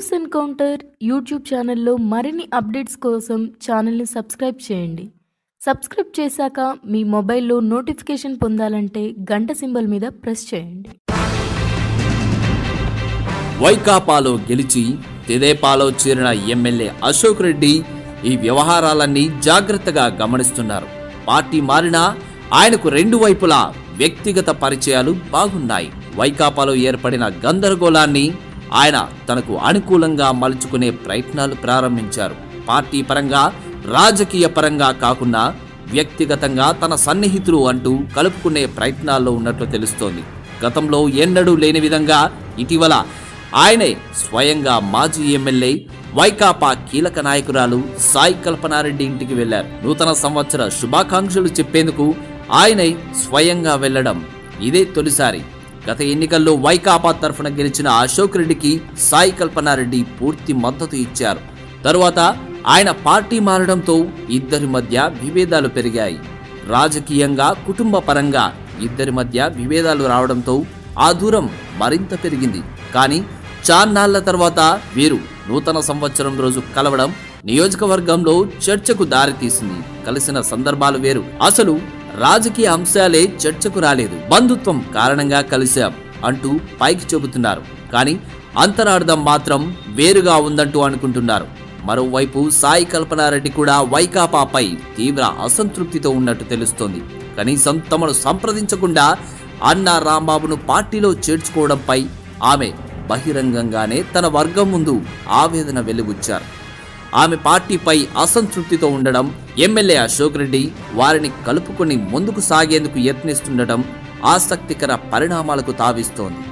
News encounter YouTube ఛానల్లో మరిన్ని updates కోసం ఛానల్ని సబ్స్క్రైబ్ చేయండి. సబ్స్క్రైబ్ చేశాక మీ మొబైల్లో నోటిఫికేషన్ పొందాలంటే గంట సింబల్ మీద ప్రెస్ చేయండి. వైకాపాలో గెలిచి తెదేపాలో చేరిన ఎమ్మెల్యే అశోక్ రెడ్డి ఈ వ్యవహారాలన్నీ జాగ్రత్తగా గమనిస్తున్నారు. పార్టీ మారినా ఆయనకు రెండు వైపులా వ్యక్తిగత పరిచయాలు బాగున్నాయి. వైకాపాలో ఏర్పడిన గందరగోళాన్ని ఆయన తనకు అనుకూలంగా మలుచుకునే ప్రయత్నాలు ప్రారంభించారు. పార్టీ పరంగా రాజకీయ పరంగా కాకుండా వ్యక్తిగతంగా తన సన్నిహితులు అంటూ కలుపుకునే ప్రయత్నాల్లో ఉన్నట్లు తెలుస్తోంది. గతంలో ఎన్నడూ లేని విధంగా ఇటీవల ఆయనే స్వయంగా మాజీ ఎమ్మెల్యే వైకాపా కీలక నాయకురాలు సాయి కల్పనారెడ్డి ఇంటికి వెళ్ళారు. నూతన సంవత్సర శుభాకాంక్షలు చెప్పేందుకు ఆయనే స్వయంగా వెళ్ళడం ఇదే తొలిసారి. గత ఎన్నికల్లో వైకాపా తరఫున గెలిచిన అశోక్ రెడ్డికి సాయి కల్పనారెడ్డి పూర్తి మద్దతు ఇచ్చారు. తరువాత ఆయన పార్టీ మారడంతో ఇద్దరి మధ్య విభేదాలు పెరిగాయి. రాజకీయంగా కుటుంబ పరంగా ఇద్దరి మధ్య విభేదాలు రావడంతో ఆ దూరం మరింత పెరిగింది. కానీ చాన్నాళ్ళ తర్వాత వీరు నూతన సంవత్సరం రోజు కలవడం నియోజకవర్గంలో చర్చకు దారితీసింది. కలిసిన సందర్భాలు వేరు. అసలు రాజకీయ అంశాలే చర్చకు రాలేదు. బంధుత్వం కారణంగా కలిశాం అంటూ పైకి చెబుతున్నారు కానీ అంతరార్థం మాత్రం వేరుగా ఉందంటూ అనుకుంటున్నారు. మరోవైపు సాయి కల్పనారెడ్డి కూడా వైకాపాపై తీవ్ర అసంతృప్తితో ఉన్నట్టు తెలుస్తోంది. కనీసం తమను సంప్రదించకుండా అన్నా రాంబాబును పార్టీలో చేర్చుకోవడంపై ఆమె బహిరంగంగానే తన వర్గం ముందు ఆవేదన వెలుగుచ్చారు. ఆమె పార్టీపై అసంతృప్తితో ఉండడం ఎమ్మెల్యే అశోక్ రెడ్డి వారిని కలుపుకొని ముందుకు సాగేందుకు యత్నిస్తుండటం ఆసక్తికర పరిణామాలకు తావిస్తోంది.